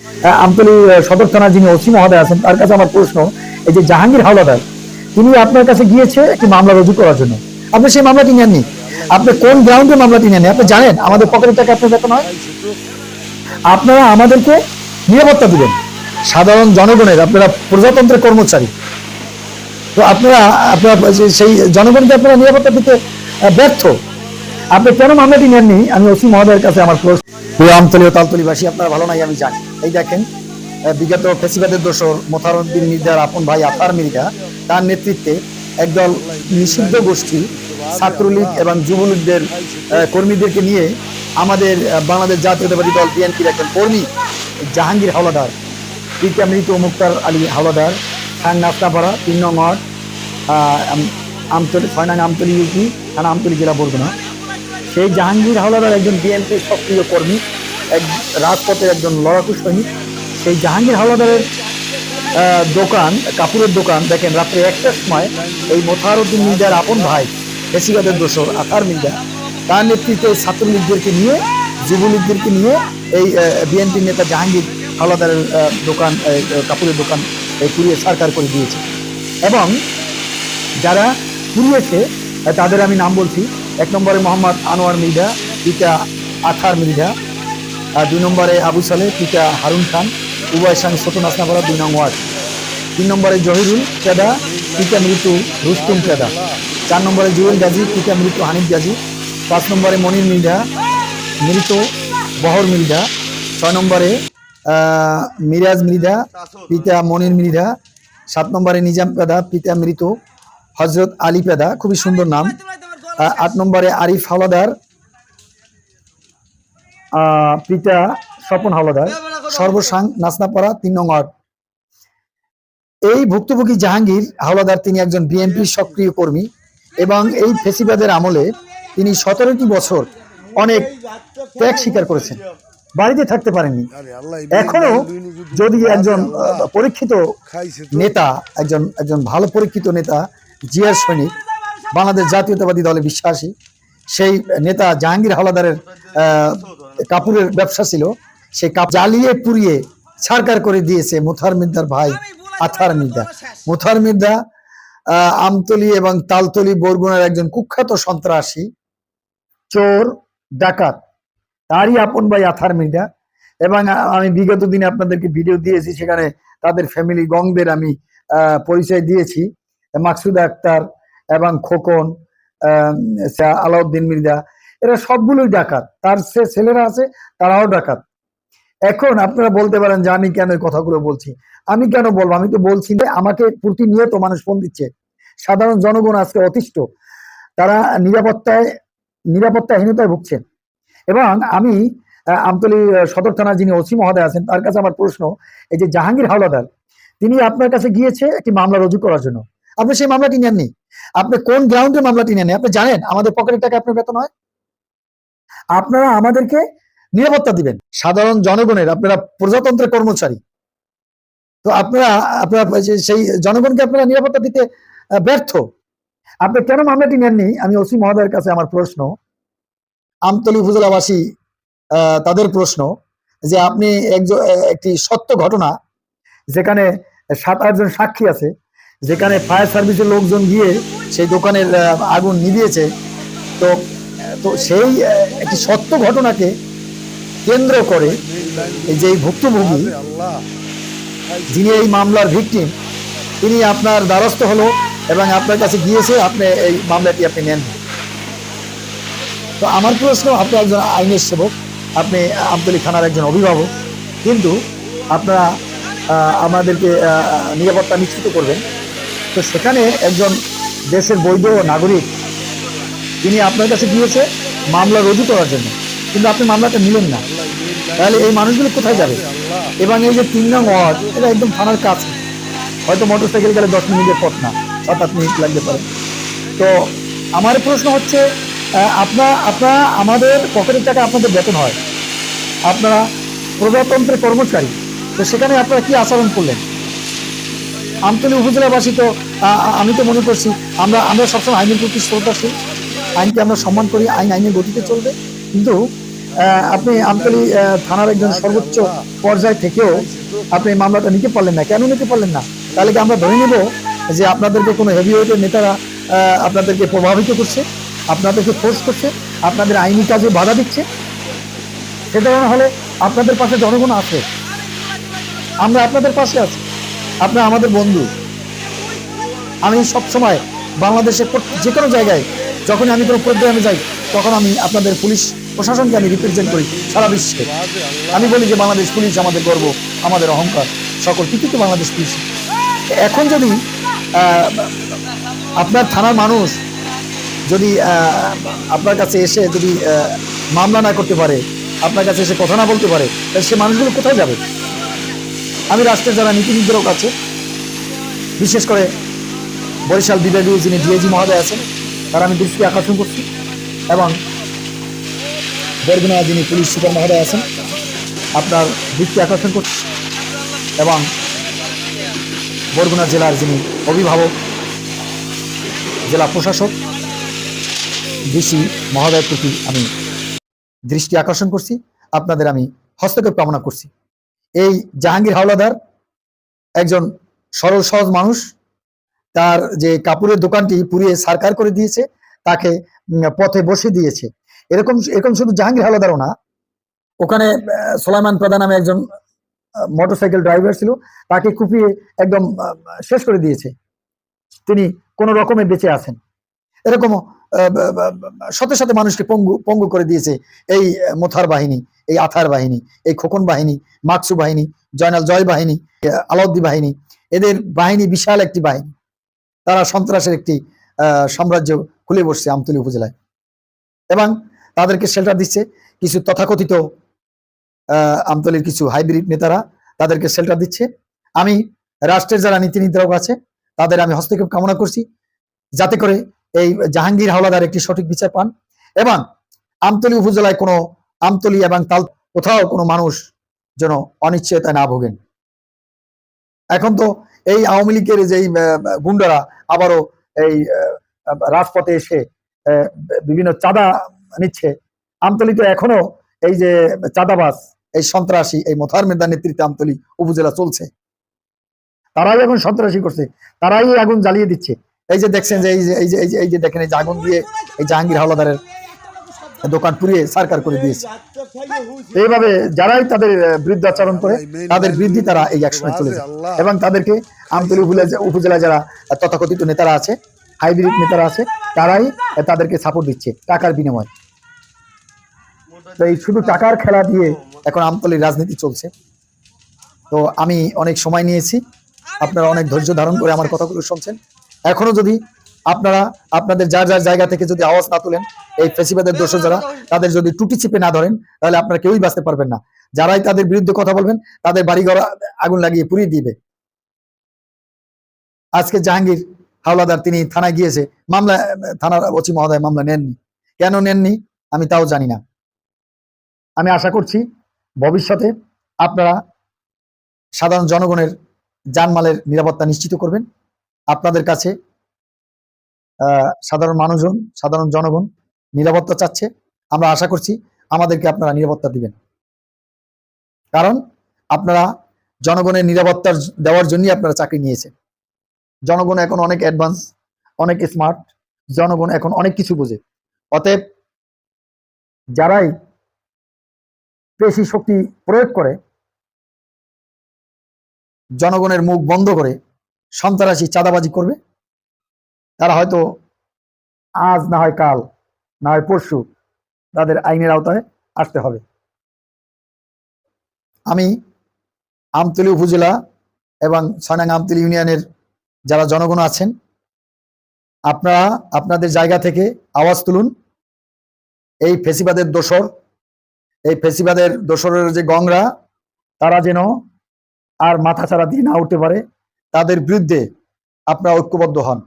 আহ, আমতলী সদর থানা যিনি ওসি মহোদয় আছেন তার কাছে আমার প্রশ্ন এই যে জাহাঙ্গীর হাওলাদার তিনি আপনার কাছে গিয়েছে একটি মামলা রুজু করার জন্য? আপনি সেই মামলাটি নেননি। আপনি কোন গ্রাউন্ডে মামলাটি নেননি? আপনি জানেন আমাদের পকেটের টাকা আপনার বেতন হয়? আপনারা আমাদেরকে নিরাপত্তা দিবেন। সাধারণ জনগণের আপনারা প্রজাতন্ত্রের কর্মচারী। তো আপনারা আপনারা সেই জনগণকে আপনারা নিরাপত্তা দিতে ব্যর্থ। আপনি কেন মামলাটি নেননি আমি ওসি মহোদয়ের কাছে আমার প্রিয় আমতলী ও তালতলিবাসী, আপনারা ভালো নাই, আমি জানি। এই দেখেন বিগত ফেসিবাদের দোষর মোতারুদ্দিন মির্জার আপন ভাই আফার মির্জা, তার নেতৃত্বে একদল নিষিদ্ধ গোষ্ঠী, ছাত্রলীগ এবং যুবলীগদের কর্মীদেরকে নিয়ে আমাদের বাংলাদেশ জাতীয়তাবাদী দল বিএনপির একজন কর্মী, জাহাঙ্গীর হাওলাদার পিকা মৃত মুক্তার আলী হাওলাদার, খান নাস্তাপাড়া, তিন নং আমতলী, ছয় নং আমতলী ইউপি, থানা আমতলী জেলা বরগুনা। সেই জাহাঙ্গীর হাওলাদার একজন বিএনপির সক্রিয় কর্মী, এক রাজপথের একজন লড়াকু সৈনিক। সেই জাহাঙ্গীর হাওলাদারের দোকান, কাপড়ের দোকান, দেখেন রাত্রে একটার সময় এই মোথারুদ্দিন মির্জার আপন ভাই ফেসিবাদের দোষর আকার মির্জা, তার নেতৃত্বে ছাত্রলীগদেরকে নিয়ে, যুবলীগদেরকে নিয়ে এই বিএনপি নেতা জাহাঙ্গীর হাওলাদারের দোকান কাপড়ের দোকান, এই পুড়িয়ে সরকার করে দিয়েছে। এবং যারা পুড়িয়েছে, তাদের আমি নাম বলছি এক নম্বরে মোহাম্মদ আনোয়ার মির্জা, পিতা আথার মির্জা, আর দুই নম্বরে আবু সালে পিতা হারুন খান, উভয় সঙ্গে ছোট নাসনাপাড়া দুই নং ওয়ার্ড। তিন নম্বরে জহিরুল পেদা পিতা মৃত্যু রুস্তুম পেদা চার নম্বরে জুয়েল গাজী, পিতা মৃত্যু হানিফ গাজী। পাঁচ নম্বরে মনির মির্জা, মৃত বহর মির্জা। ছয় নম্বরে মিরাজ মৃধা পিতা মনির মৃধা সাত নম্বরে নিজাম পেদা, পিতা মৃত হজরত আলী পেদা। খুবই সুন্দর নাম। আট নম্বরে আরিফ হাওলাদার পিতা স্বপন হাওলাদার সর্বসাং নাসনাপাড়া তিন নং ওয়ার্ড। এই ভুক্তভোগী জাহাঙ্গীর হাওলাদার তিনি একজন বিএনপির সক্রিয় কর্মী এবং এই ফেসিবাদের আমলে তিনি সতেরোটি বছর অনেক ত্যাগ স্বীকার করেছেন। বাড়িতে থাকতে পারেননি। এখনও যদি একজন পরীক্ষিত নেতা একজন একজন ভালো পরীক্ষিত নেতা জিয়ার সৈনিক বাংলাদেশ জাতীয়তাবাদী দলে বিশ্বাসী। সেই নেতা জাহাঙ্গীর হাওলাদারের আহ, কাপড়ের ব্যবসা ছিল। সেই কাপ জ্বালিয়ে পুড়িয়ে ছাড়কার করে দিয়েছে মুথার মির্দার ভাই আথার মির্দা মুথার মির্দা আমতলি এবং তালতলি বরগুনার একজন কুখ্যাত সন্ত্রাসী চোর ডাকাত। তারই আপন ভাই আথার মির্জা। এবং আমি বিগত দিনে আপনাদেরকে ভিডিও দিয়েছি সেখানে তাদের ফ্যামিলি গংদের আমি পরিচয় দিয়েছি। মাকসুদ আক্তার এবং খোকন আলাউদ্দিন মির্জা, এরা সবগুলোই ডাকাত। তার সে ছেলেরা আছে, তারাও ডাকাত। এখন আপনারা বলতে পারেন যে আমি কেন এই কথাগুলো বলছি? আমি কেন বলব? আমি তো বলছি যে আমাকে প্রতিনিয়ত মানুষ ফোন দিচ্ছে। সাধারণ জনগণ আজকে অতিষ্ঠ। তারা নিরাপত্তায়, নিরাপত্তাহীনতায় ভুগছেন। এবং আমি আমতলী সদর থানা যিনি ওসি মহোদয় আছেন, তার কাছে আমার প্রশ্ন, এই যে জাহাঙ্গীর হাওলাদার, তিনি আপনার কাছে গিয়েছে একটি মামলা রুজু করার জন্য? আপনি সেই মামলাটি নেননি। আপনি কোন গ্রাউন্ডে মামলাটি নেননি? আপনি জানেন, আমাদের পকেটের টাকা আপনার বেতন হয়? আপনারা আমাদেরকে নিরাপত্তা দিবেন। সাধারণ জনগণের, আপনারা প্রজাতন্ত্রের কর্মচারী। তো আপনারা আপনারা সেই জনগণকে আপনারা নিরাপত্তা দিতে ব্যর্থ। আপনি কেন মামলাটি নেননি? আমি ওসি মহোদয়ের কাছে আমার প্রশ্ন। আমতলী উপজেলাবাসী তাদের প্রশ্ন যে আপনি একজন একটি সত্য ঘটনা, যেখানে সাত আটজন সাক্ষী আছে যেখানে ফায়ার সার্ভিসের লোকজন গিয়ে সেই দোকানের আগুন নিভিয়েছে, তো তো সেই একটি সত্য ঘটনাকে কেন্দ্র করে এই যে ভুক্তভোগী, যিনি এই মামলার ভিকটিম তিনি আপনার দ্বারস্থ হলো এবং আপনার কাছে গিয়েছে, আপনি এই মামলাটি আপনি নেন। তো আমার প্রশ্ন, আপনি একজন আইনের সেবক, আপনি আমতলী থানার একজন অভিভাবক, কিন্তু আপনারা আমাদেরকে নিরাপত্তা নিশ্চিত করবেন। তো সেখানে একজন দেশের বৈধ নাগরিক, তিনি আপনার কাছে গিয়েছে মামলা রুজু করার জন্য। কিন্তু আপনি মামলাটা নিলেন না। তাহলে এই মানুষগুলো কোথায় যাবে? এবং এই যে তিন নং ওয়ার্ড, এটা একদম থানার কাছে হয়তো মোটর সাইকেল গেলে দশ মিনিটের পথ না আট মিনিট লাগতে পারে। তো আমার প্রশ্ন হচ্ছে আপনার, আপনারা আমাদের পকেটের টাকা আপনাদের বেতন হয়। আপনারা প্রজাতন্ত্রের কর্মচারী। তো সেখানে আপনারা কি আচরণ করলেন? আমতলী উপজেলাবাসী তো আমি তো মনে করছি, আমরা আমরা সবসময় আইনের প্রতি শ্রদ্ধাশীল। আইনকে আমরা সম্মান করি, আইন আইনের গতিতে চলবে। কিন্তু আপনি আমতলী থানার একজন সর্বোচ্চ পর্যায় থেকেও আপনি মামলাটা নিতে পারলেন না। কেন নিতে পারলেন না? তাহলে কি আমরা ধরে নেব যে আপনাদেরকে কোনো হেভিওয়েটের নেতারা আপনাদেরকে প্রভাবিত করছে? আপনাদেরকে ফোর্স করছে? আপনাদের আইনি কাজে বাধা দিচ্ছে? না হলে আপনাদের পাশে জনগণ আছে। আমরা আপনাদের পাশে আছি। আপনারা আমাদের বন্ধু। আমি সব সময় বাংলাদেশের প্রত- যে কোনো জায়গায় যখন আমি কোনো প্রোগ্রামে যাই, তখন আমি আপনাদের পুলিশ প্রশাসনকে আমি রিপ্রেজেন্ট করি সারা বিশ্বে। আমি বলি যে বাংলাদেশ পুলিশ আমাদের গর্ব, আমাদের অহংকার, সকল কিছু তো বাংলাদেশ পুলিশ। এখন যদি আপনার থানার মানুষ যদি আপনার কাছে এসে যদি মামলা না করতে পারে, আপনার কাছে এসে কথা না বলতে পারে, তাহলে সে মানুষগুলো কোথায় যাবে? আমি রাষ্ট্রের যারা নীতি নির্ধারক আছে, বিশেষ করে বরিশাল বিভাগীয় যিনি ডিএজি মহোদয় আছেন, তার আমি দৃষ্টি আকর্ষণ করছি এবং বরগুনা যিনি পুলিশ সুপার মহোদয় আছেন, আপনার দৃষ্টি আকর্ষণ করছি এবং বরগুনা জেলার যিনি অভিভাবক, জেলা প্রশাসক, ডিসি মহোদয়ের প্রতি আমি দৃষ্টি আকর্ষণ করছি। আপনাদের আমি হস্তক্ষেপ কামনা করছি। এই জাহাঙ্গীর হাওলাদার একজন সরল, সহজ মানুষ। তার যে কাপড়ের দোকানটি পুড়িয়ে সারকার করে দিয়েছে, তাকে পথে বসে দিয়েছে। এরকম এরকম শুধু জাহাঙ্গীর হাওলাদারও না, ওখানে সোলাইমান প্রধান নামে একজন মোটরসাইকেল ড্রাইভার ছিল, তাকে কুপিয়ে একদম শেষ করে দিয়েছে। তিনি কোন রকমে বেঁচে আছেন। এরকম শত শত মানুষকে পঙ্গু পঙ্গু করে দিয়েছে এই মোথার বাহিনী, এই আথার বাহিনী, এই খোকন বাহিনী, মাকসু বাহিনী, জয়নাল জয় বাহিনী আলাউদ্দি বাহিনী, এদের বাহিনী বিশাল একটি বাহিনী। তারা সন্ত্রাসের একটি সাম্রাজ্য খুলে বসছে আমতলী উপজেলায়। এবং তাদেরকে শেল্টার দিচ্ছে কিছু তথাকথিত আমতলীর কিছু হাইব্রিড নেতারা তাদেরকে শেল্টার দিচ্ছে। আমি রাষ্ট্রের যারা নীতি নির্ধারক আছে, তাদের আমি হস্তক্ষেপ কামনা করছি। যাতে করে এই জাহাঙ্গীর হাওলাদার একটি সঠিক বিচার পান এবং আমতলী উপজেলায় কোনো আমতলী এবং তাল কোথাও কোনো মানুষ যেন অনিশ্চয়তায় না ভোগেন। এখন তো এই আওয়ামী লীগের যে এই, গুন্ডারা আবারও এই রাজপথে এসে বিভিন্ন চাঁদা নিচ্ছে। আমতলী তো এখনও এই যে চাঁদাবাজ এই সন্ত্রাসী এই মোথার মেদার নেতৃত্বে আমতলী উপজেলা চলছে। তারাই এখন সন্ত্রাসী করছে। তারাই আগুন জ্বালিয়ে দিচ্ছে। এই যে দেখছেন যে এই যে এই যে এই যে দেখেন এই যে আগুন দিয়ে এই জাহাঙ্গীর হাওলাদারের দোকান পুড়িয়ে সারকার করে দিয়েছে। এইভাবে যারাই তাদের আচরণ করে, তাদের বৃদ্ধি তারা এই অ্যাকশনে চলে যায়। এবং তাদেরকে আমতলী উপজেলা যারা তথাকথিত নেতারা আছে, হাইব্রিড নেতারা আছে, তারাই তাদেরকে সাপোর্ট দিচ্ছে, টাকার বিনিময়ে। তো এই শুধু টাকার খেলা দিয়ে এখন আমতলীর রাজনীতি চলছে। তো আমি অনেক সময় নিয়েছি। আপনারা অনেক ধৈর্য ধারণ করে আমার কথাগুলো শুনছেন। এখনও যদি আপনারা, আপনাদের যার যার জায়গা থেকে যদি আওয়াজ না তুলেন, এই ফেসিবাদের দোষ যারা, তাদের যদি টুটি চিপে না ধরেন, তাহলে আপনারা কেউই বাঁচতে পারবেন না। যারাই তাদের বিরুদ্ধে কথা বলবেন, তাদের বাড়িঘর আগুন লাগিয়ে পুড়িয়ে দিবে। আজকে জাহাঙ্গীর হাওলাদার, তিনি থানায় গিয়েছে, মামলা, থানার ওসি মহোদয় মামলা নেননি। কেন নেননি? আমি তাও জানি না। আমি আশা করছি, ভবিষ্যতে আপনারা সাধারণ জনগণের জানমালের নিরাপত্তা নিশ্চিত করবেন। আপনাদের কাছে সাধারণ মানুষজন, সাধারণ জনগণ নিরাপত্তা চাচ্ছে। আমরা আশা করছি আমাদেরকে আপনারা নিরাপত্তা দিবেন। কারণ আপনারা জনগণের নিরাপত্তা দেওয়ার জন্যই আপনারা চাকরি নিয়েছেন। জনগণ এখন অনেক অ্যাডভান্স অনেক স্মার্ট জনগণ এখন অনেক কিছু বোঝে। অতএব যারাই পেশি শক্তি প্রয়োগ করে, জনগণের মুখ বন্ধ করে সন্ত্রাসী চাঁদাবাজি করবে। তারা হয়তো আজ না হয় কাল, না হয় পরশু তাদের আইনের আওতায় আসতে হবে। আমি আমতলী উপজেলা এবং ছয়নাং আমতলী ইউনিয়নের যারা জনগণ আছেন, আপনারা আপনাদের জায়গা থেকে আওয়াজ তুলুন। এই ফেসিবাদের দোসর, এই ফেসিবাদের দোসরের যে গংরা, তারা যেন আর মাথা ছাড়া দিয়ে না উঠতে পারে। তাদের বিরুদ্ধে আপনারা ঐক্যবদ্ধ হন।